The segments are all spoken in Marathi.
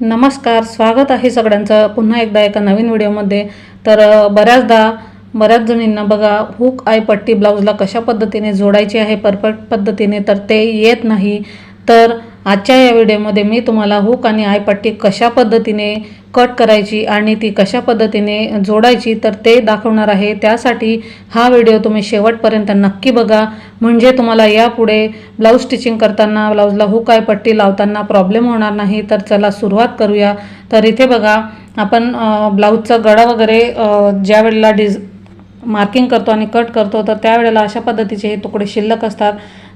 नमस्कार स्वागत आहे सगळ्यांचं. पुन्हा एकदा एका नवीन व्हिडिओमध्ये. तर बऱ्याचदा बऱ्याच जणींना बघा हुक आय पट्टी ब्लाऊजला कशा पद्धतीने जोडायची आहे परफेक्ट पद्धतीने तर ते येत नाही. तर आजच्या या व्हिडिओमध्ये मी तुम्हाला हुक आणि आयपट्टी कशा पद्धतीने कट करायची आणि ती कशा पद्धतीने जोडायची तर ते दाखवणार आहे. त्यासाठी हा व्हिडिओ तुम्ही शेवटपर्यंत नक्की बघा. म्हणजे तुम्हाला यापुढे ब्लाऊज स्टिचिंग करताना ब्लाऊजला हुक आय पट्टी लावताना प्रॉब्लेम होणार नाही. तर चला सुरुवात करूया. तर इथे बघा आपण ब्लाऊजचा गळा वगैरे ज्या वेळेला डिझ मार्किंग करतो आणि कट करतो तर त्यावेळेला अशा पद्धतीचे हे तुकडे शिल्लक असतात.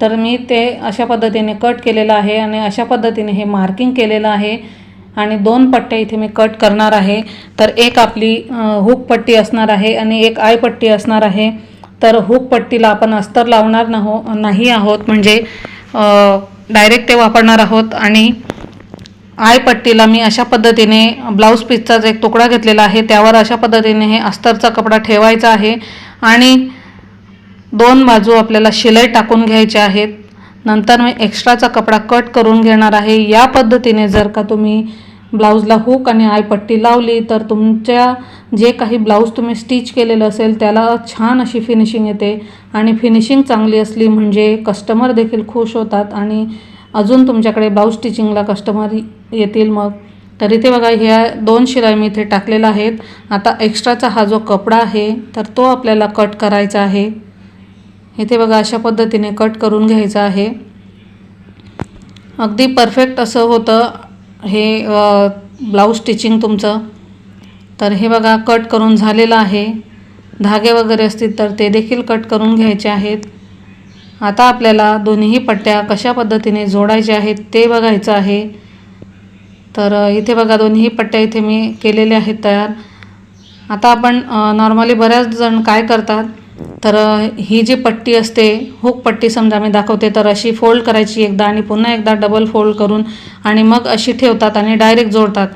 तर मी ते अशा पद्धतीने कट केलेलं आहे आणि अशा पद्धतीने हे मार्किंग केलेलं आहे. आणि दोन पट्ट्या इथे मी कट करणार आहे. तर एक आपली हुक पट्टी असणार आहे आणि एक आय पट्टी असणार आहे. तर हुक पट्टीला आपण अस्तर लावणार नहो नाही आहोत. म्हणजे डायरेक्ट ते वापरणार आहोत. आणि आय पट्टीला मी अशा पद्धतीने ब्लाऊज पीसचा एक तुकडा घेतलेला आहे. त्यावर अशा पद्धतीने हे अस्तरचा कपडा ठेवायचा आहे. आणि दोन बाजू आपल्याला शिलाई टाकून घ्यायच्या आहेत. नंतर मी एक्स्ट्राचा कपडा कट करून घेणार आहे. या पद्धतीने जर का तुम्ही ब्लाऊजला हुक आणि आय पट्टी लावली तर तुमच्या जे काही ब्लाऊज तुम्ही स्टिच केलेलं असेल त्याला छान अशी फिनिशिंग येते. आणि फिनिशिंग चांगली असली म्हणजे कस्टमर देखील खुश होतात आणि अजून तुमच्याकडे ब्लाऊज स्टिचिंगला कस्टमर येतील मग. तरी ते बघा ह्या दोन शिलाई मी इथे टाकलेल्या आहेत. आता एक्स्ट्राचा हा जो कपडा आहे तर तो आपल्याला कट करायचा आहे. इथे बघा अशा पद्धतीने कट करून घ्यायचं आहे. अगदी परफेक्ट असं होतं हे ब्लाऊज स्टिचिंग तुमचं. तर हे बघा कट करून झालेलं आहे. धागे वगैरे असतील तर ते देखील कट करून घ्यायचे आहेत. आता आपल्याला दोन्ही पट्ट्या कशा पद्धतीने जोडायच्या आहेत ते बघायचं आहे. तर इथे बघा दोन्ही पट्ट्या इथे मी केलेल्या आहेत तयार. आता आपण नॉर्मली बऱ्याच जण काय करतात? तर ही जी पट्टी असते हुक पट्टी समजा मी दाखवते तर अशी फोल्ड करायची एकदा आणि पुन्हा एकदा डबल फोल्ड करून आणि मग अशी ठेवतात आणि डायरेक्ट जोडतात.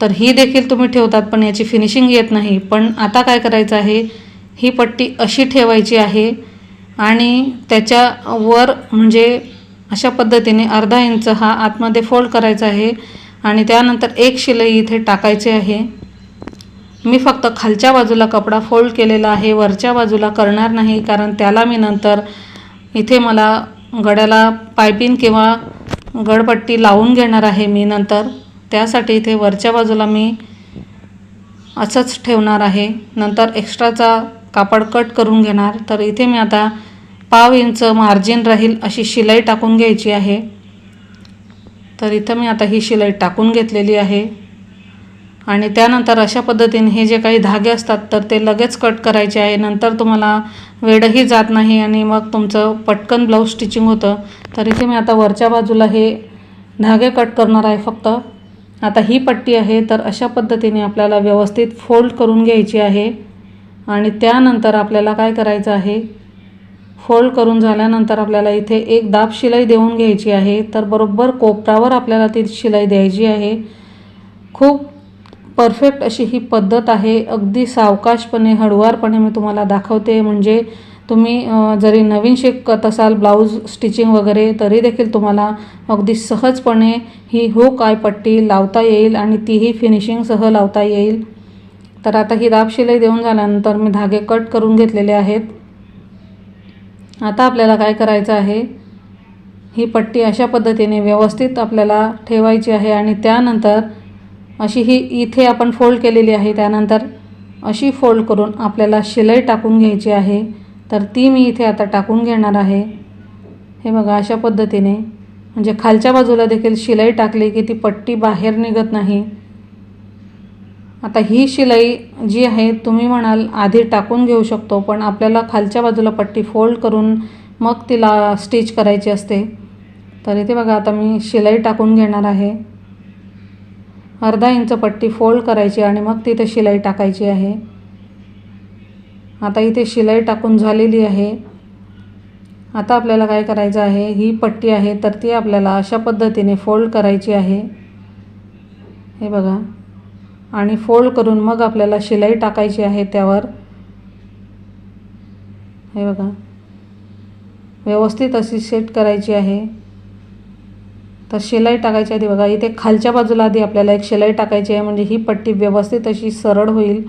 तर ही देखील तुम्ही ठेवतात पण याची फिनिशिंग येत नाही. पण आता काय करायचं आहे ही पट्टी अशी ठेवायची आहे आणि त्याच्यावर म्हणजे अशा पद्धतीने अर्धा इंच हा आतमध्ये फोल्ड करायचा आहे आणि त्यानंतर एक शिलाई इथे टाकायची आहे. मी फक्त खालच्या बाजूला कपडा फोल्ड केलेला आहे वरच्या बाजूला करणार नाही कारण त्याला मी नंतर इथे मला गड्याला पायपिंग किंवा गडपट्टी लावून घेणार आहे मी नंतर. त्यासाठी इथे वरच्या बाजूला मी असंच ठेवणार आहे. नंतर एक्स्ट्राचा कापड कट करून घेणार. तर इथे मी आता पाव इंच मार्जिन राहील अशी शिलाई टाकून घ्यायची आहे. तर इथं मी आता ही शिलाई टाकून घेतलेली आहे. आणि त्यानंतर अशा पद्धतीने हे जे काही धागे असतात तर ते लगेच कट करायचे आहे. नंतर तुम्हाला वेळही जात नाही आणि मग तुमचं पटकन ब्लाऊज स्टिचिंग होतं. तर इथे मी आता वरच्या बाजूला हे धागे कट करणार आहे फक्त. आता ही पट्टी आहे तर अशा पद्धतीने आपल्याला व्यवस्थित फोल्ड करून घ्यायची आहे. आणि त्यानंतर आपल्याला काय करायचं आहे? फोल्ड करून झाल्यानंतर आपल्याला इथे एक दाब शिलाई देऊन घ्यायची आहे. तर बरोबर कोपरावर आपल्याला ती शिलाई द्यायची आहे. खूप परफेक्ट अशी ही पद्धत आहे. अगदी सावकाशपणे हळुवारपणे मी तुम्हाला दाखवते. म्हणजे तुम्ही जरी नवीन शिकत असाल ब्लाऊज स्टिचिंग वगैरे तरी देखील तुम्हाला अगदी सहजपणे ही हुक आय पट्टी लावता येईल आणि तीही फिनिशिंगसह लावता येईल. तर आता ही दाब शिलाई देऊन झाल्यानंतर मी धागे कट करून घेतलेले आहेत. आता आपल्याला काय करायचं आहे? ही पट्टी अशा पद्धतीने व्यवस्थित आपल्याला ठेवायची आहे आणि त्यानंतर अशी ही इथे आपण फोल्ड केलेली आहे. त्यानंतर अशी फोल्ड करून आपल्याला शिलाई टाकून घ्यायची आहे. तर ती मी इथे आता टाकून घेणार आहे. हे बघा अशा पद्धतीने. म्हणजे खालच्या बाजूला देखील शिलाई टाकली की ती पट्टी बाहेर निघत नाही. आता ही शिलाई जी आहे तुम्ही म्हणाल आधी टाकून घेऊ शकतो पण आपल्याला खालच्या बाजूला पट्टी फोल्ड करून मग तिला स्टिच करायची असते. तर इथे बघा आता मी शिलाई टाकून घेणार आहे. अर्धा इंच पट्टी फोल्ड करायची आणि मग तिथे शिलाई टाकायची आहे. आता इथे शिलाई टाकून झालेली आहे. आता आपल्याला काय करायचं आहे? ही पट्टी आहे तर ती आपल्याला अशा पद्धतीने फोल्ड करायची आहे. हे बघा. आणि फोल्ड करून मग आपल्याला शिलाई टाकायची आहे त्यावर. हे बघा. व्यवस्थित अशी सेट करायची आहे. तर शिलाई टाकायची आधी बघा इथे खालच्या बाजूला आधी आपल्याला एक शिलाई टाकायची आहे म्हणजे ही पट्टी व्यवस्थित अशी सरळ होईल.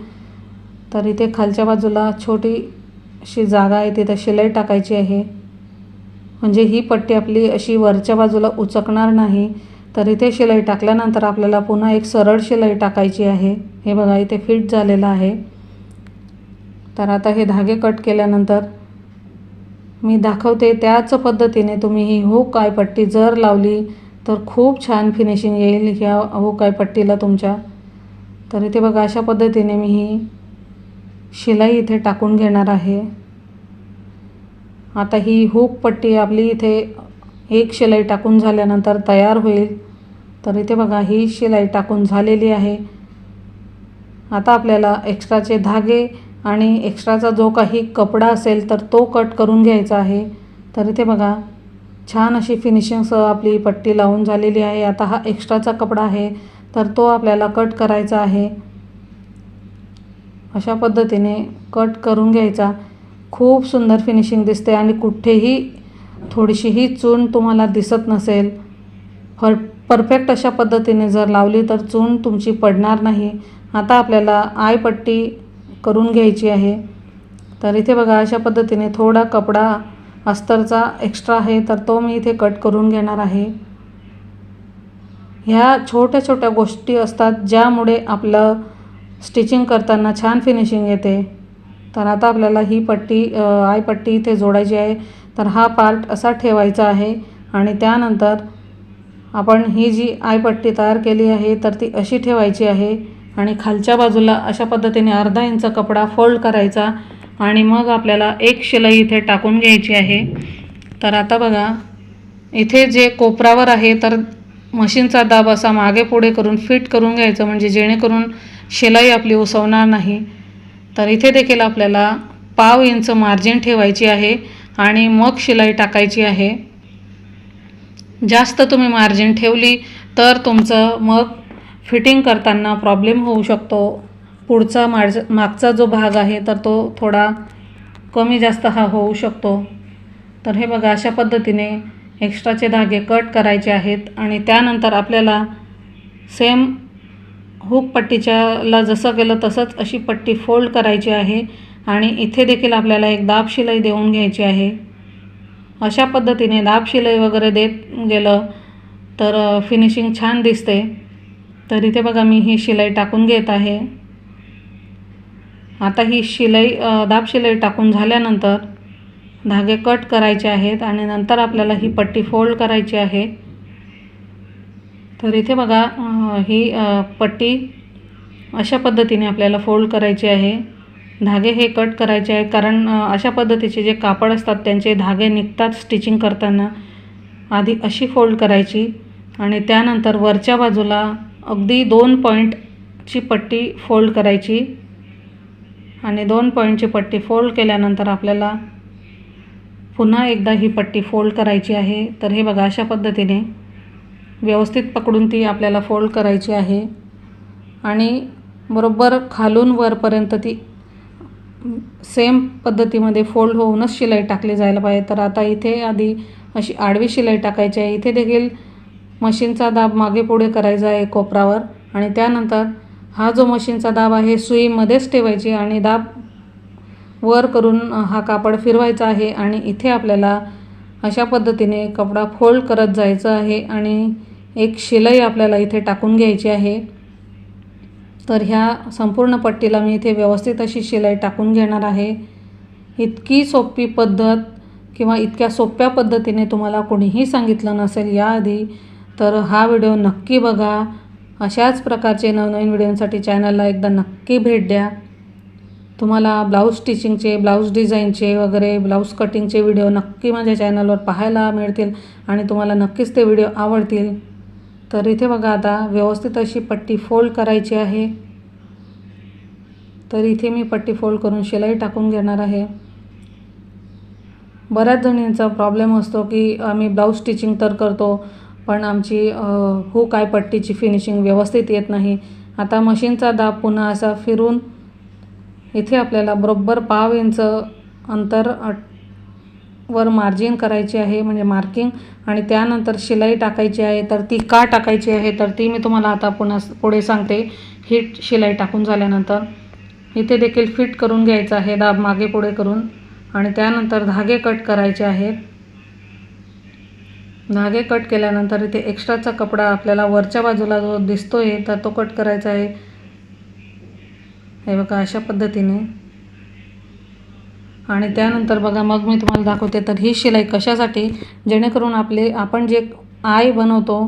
तर इथे खालच्या बाजूला छोटीशी जागा आहे तिथं शिलाई टाकायची आहे. म्हणजे ही पट्टी आपली अशी वरच्या बाजूला उचकणार नाही. तर इथे शिलाई टाकल्यानंतर आपल्याला पुन्हा एक सरळ शिलाई टाकायची आहे. हे बघा इथे फिट झालेलं आहे. तर आता हे धागे कट केल्यानंतर मी दाखवते त्याच पद्धतीने तुम्ही ही हुक काय पट्टी जर लावली तर खूप छान फिनिशिंग येईल ह्या हुक आय पट्टीला तुमच्या. तर इथे बघा अशा पद्धतीने मी ही शिलाई इथे टाकून घेणार आहे. आता ही हुक पट्टी आपली इथे एक शिलाई टाकून झाल्यानंतर तयार होईल. तर इथे बघा ही शिलाई टाकून झालेली आहे. आता आपल्याला एक्स्ट्राचे धागे आणि एक्स्ट्राचा जो काही कपडा असेल तर तो कट करून घ्यायचा आहे. तर इथे बघा छान अशी फिनिशिंगसह आपली पट्टी लावून झालेली आहे. आता हा एक्स्ट्राचा कपडा आहे तर तो आपल्याला कट करायचा आहे. अशा पद्धतीने कट करून घ्यायचा. खूप सुंदर फिनिशिंग दिसते आणि कुठेही थोडीशीही चून तुम्हाला दिसत नसेल. फर परफेक्ट अशा पद्धतीने जर लावली तर चून तुमची पडणार नाही. आता आपल्याला आयपट्टी करून घ्यायची आहे. तर इथे बघा अशा पद्धतीने थोडा कपडा अस्तरचा एक्स्ट्रा आहे तर तो मी इथे कट करून घेणार आहे. ह्या छोट्या छोट्या गोष्टी असतात ज्यामुळे आपलं स्टिचिंग करताना छान फिनिशिंग येते. तर आता आपल्याला ही पट्टी आय पट्टी इथे जोडायची आहे. तर हा पार्ट असा ठेवायचा आहे आणि त्यानंतर आपण ही जी आयपट्टी तयार केली आहे तर ती अशी ठेवायची आहे आणि खालच्या बाजूला अशा पद्धतीने अर्धा इंच कपडा फोल्ड करायचा आणि मग आपल्याला एक शिलाई इथे टाकून घ्यायची आहे. तर आता बघा इथे जे कोपरावर आहे तर मशीनचा दाब असा मागे पुढे करून फिट करून घ्यायचं म्हणजे जेणेकरून शिलाई आपली उसवणार नाही. तर इथे देखील आपल्याला पाव इंच मार्जिन ठेवायची आहे आणि मग शिलाई टाकायची आहे. जास्त तुम्ही मार्जिन ठेवली तर तुमचं मग फिटिंग करताना प्रॉब्लेम होऊ शकतो. पुढचा मार्ज मागचा जो भाग आहे तर तो थोडा कमी जास्त हा होऊ शकतो. तर हे बघा अशा पद्धतीने एक्स्ट्राचे धागे कट करायचे आहेत आणि त्यानंतर आपल्याला सेम हुक पट्टीच्याला जसं केलं तसंच अशी पट्टी फोल्ड करायची आहे आणि इथे देखील आपल्याला एक दाब शिलाई देऊन घ्यायची आहे. अशा पद्धतीने दाब शिलाई वगैरे देत गेलं तर फिनिशिंग छान दिसते. तर इथे बघा मी ही शिलाई टाकून घेत आहे. आता ही शिलाई दाब शिलाई टाकून झाल्यानंतर धागे कट करायचे आहेत आणि नंतर आपल्याला ही पट्टी फोल्ड करायची आहे. तर इथे बघा ही पट्टी अशा पद्धतीने आपल्याला फोल्ड करायची आहे. धागे हे कट करायचे आहेत कारण अशा पद्धतीचे जे कापड असतात त्यांचे धागे निघतात स्टिचिंग करताना. आधी अशी फोल्ड करायची आणि त्यानंतर वरच्या बाजूला अगदी दोन पॉईंटची पट्टी फोल्ड करायची. आणि दोन पॉईंटची पट्टी फोल्ड केल्यानंतर आपल्याला पुन्हा एकदा ही पट्टी फोल्ड करायची आहे. तर हे बघा अशा पद्धतीने व्यवस्थित पकडून ती आपल्याला फोल्ड करायची आहे. आणि बरोबर खालून वरपर्यंत ती सेम पद्धतीमध्ये फोल्ड होऊनच शिलाई टाकली जायला पाहिजे. तर आता इथे आधी अशी आडवी शिलाई टाकायची आहे. इथे देखील मशीनचा दाब मागे पुढे करायचा आहे कोपरावर. आणि त्यानंतर हा जो मशीनचा दाब आहे सुईमध्येच ठेवायची आणि दाब वर करून हा कापड फिरवायचा आहे आणि इथे आपल्याला अशा पद्धतीने कपडा फोल्ड करत जायचं आहे आणि एक शिलाई आपल्याला इथे टाकून घ्यायची आहे. तर ह्या संपूर्ण पट्टीला मी इथे व्यवस्थित अशी शिलाई टाकून घेणार आहे. इतकी सोपी पद्धत किंवा इतक्या सोप्या पद्धतीने तुम्हाला कोणीही सांगितलं नसेल याआधी तर हा व्हिडिओ नक्की बघा. अशाच प्रकारचे नवनवीन व्हिडिओसाठी चॅनलला एकदा नक्की भेट द्या. तुम्हाला ब्लाऊज स्टिचिंगचे ब्लाऊज डिझाईनचे वगैरे ब्लाऊज कटिंगचे व्हिडिओ नक्की माझ्या चॅनलवर पाहायला मिळतील आणि तुम्हाला नक्कीच ते व्हिडिओ आवडतील. तर इथे बघा आता व्यवस्थित अशी पट्टी फोल्ड करायची आहे. तर इथे मी पट्टी फोल्ड करून शिलाई टाकून घेणार आहे. बऱ्याच जणींचा प्रॉब्लेम असतो की आम्ही ब्लाऊज स्टिचिंग तर करतो पण आमची हुक हो आय पट्टीची फिनिशिंग व्यवस्थित येत नाही. आता मशीनचा दाब पुन्हा असा फिरून इथे आपल्याला बरोबर पाव इंच अंतर वर मार्जिन करायची आहे म्हणजे मार्किंग आणि त्यानंतर शिलाई टाकायची आहे तर ती का टाकायची आहे तर ती मी तुम्हाला आता पुन्हा पुढे सांगते. ही शिलाई टाकून झाल्यानंतर इथे देखील फिट करून घ्यायचं आहे दाब मागे पुढे करून. आणि त्यानंतर धागे कट करायचे आहेत. धागे कट केल्यानंतर इथे एक्स्ट्राचा कपडा आपल्याला वरच्या बाजूला जो दिसतो आहे तर तो कट करायचा आहे. हे बघा अशा पद्धतीने. आणि त्यानंतर बघा मग मी तुम्हाला दाखवते तर ही शिलाई कशासाठी? जेणेकरून आपले आपण जे आय बनवतो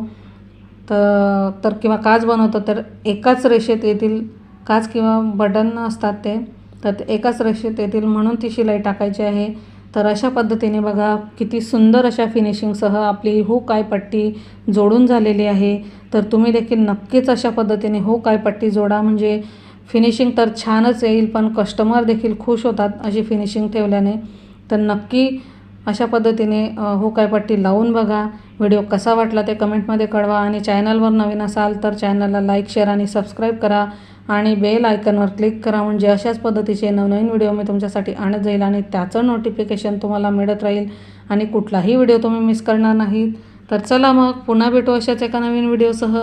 तर तर किंवा काच बनवतो तर एकाच रेषेत येतील काच किंवा बटन असतात ते तर ते एकाच रेषेत येतील म्हणून ती शिलाई टाकायची आहे. तर अशा पद्धतीने बघा किती सुंदर अशा फिनिशिंगसह आपली हो काय पट्टी जोडून झालेली आहे. तर तुम्ही देखील नक्कीच अशा पद्धतीने हो काय पट्टी जोडा. म्हणजे फिनिशिंग तर छानच येईल पण कस्टमर देखील खुश होतात अशी फिनिशिंग ठेवल्याने. तर नक्की अशा पद्धतीने हो काय पट्टी लावून बघा. व्हिडिओ कसा वाटला ते कमेंटमध्ये कळवा आणि चॅनलवर नवीन असाल तर चॅनलला लाईक शेअर आणि सबस्क्राईब करा आणि बेल आयकनवर क्लिक करा म्हणजे अशाच पद्धतीचे नवनवीन व्हिडिओ मी तुमच्यासाठी आणत जाईल आणि त्याचं नोटिफिकेशन तुम्हाला मिळत राहील आणि कुठलाही व्हिडिओ तुम्ही मिस करणार नाहीत. तर चला मग पुन्हा भेटू अशाच एका नवीन व्हिडिओसह.